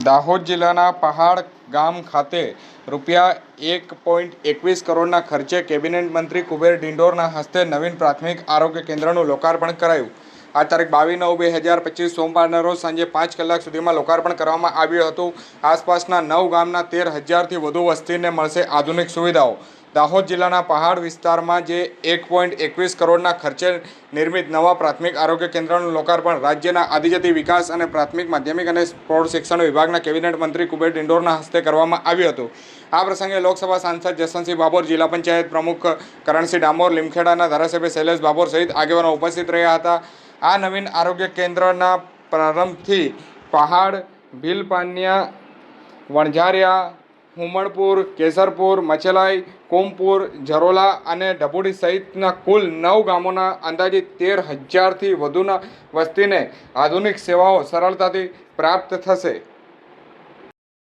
દાહોદ જિલ્લાના પહાડ ગામ ખાતે રૂપિયા એક પોઈન્ટ એકવીસ કરોડના ખર્ચે કેબિનેટ મંત્રી કુબેર ડિંડોરના હસ્તે નવીન પ્રાથમિક આરોગ્ય કેન્દ્રનું લોકાર્પણ કરાયું. આ તારીખ બાવીસ નવ બે હજાર પચીસ સોમવારના રોજ સાંજે પાંચ કલાક સુધીમાં લોકાર્પણ કરવામાં આવ્યું હતું. આસપાસના નવ ગામના તેર હજારથી વધુ વસ્તીને મળશે આધુનિક સુવિધાઓ. દાહોદ જિલ્લાના પહાડ વિસ્તારમાં જે એક પોઈન્ટ એકવીસ કરોડના ખર્ચે નિર્મિત નવા પ્રાથમિક આરોગ્ય કેન્દ્રનું લોકાર્પણ રાજ્યના આદિજાતિ વિકાસ અને પ્રાથમિક માધ્યમિક અને પ્રૌઢ શિક્ષણ વિભાગના કેબિનેટ મંત્રી કુબેર ડિંડોરના હસ્તે કરવામાં આવ્યું હતું. આ પ્રસંગે લોકસભા સાંસદ જસવંતસિંહ બાબોર, જિલ્લા પંચાયત પ્રમુખ કરણસિંહ ડામોર, લીમખેડાના ધારાસભ્ય શૈલેષ બાબોર સહિત આગેવાનો ઉપસ્થિત રહ્યા હતા. આ નવીન આરોગ્ય કેન્દ્રના પ્રારંભથી પહાડ, ભીલપાનિયા, વણઝારિયા, હુમણપુર, કેસરપુર મચેલાઈ કોમપુર જરોલા અને ઢબુડી સહિતના કુલ નવ ગામોના અંદાજિત તેર હજારથી વધુના વસ્તીને આધુનિક સેવાઓ સરળતાથી પ્રાપ્ત થશે.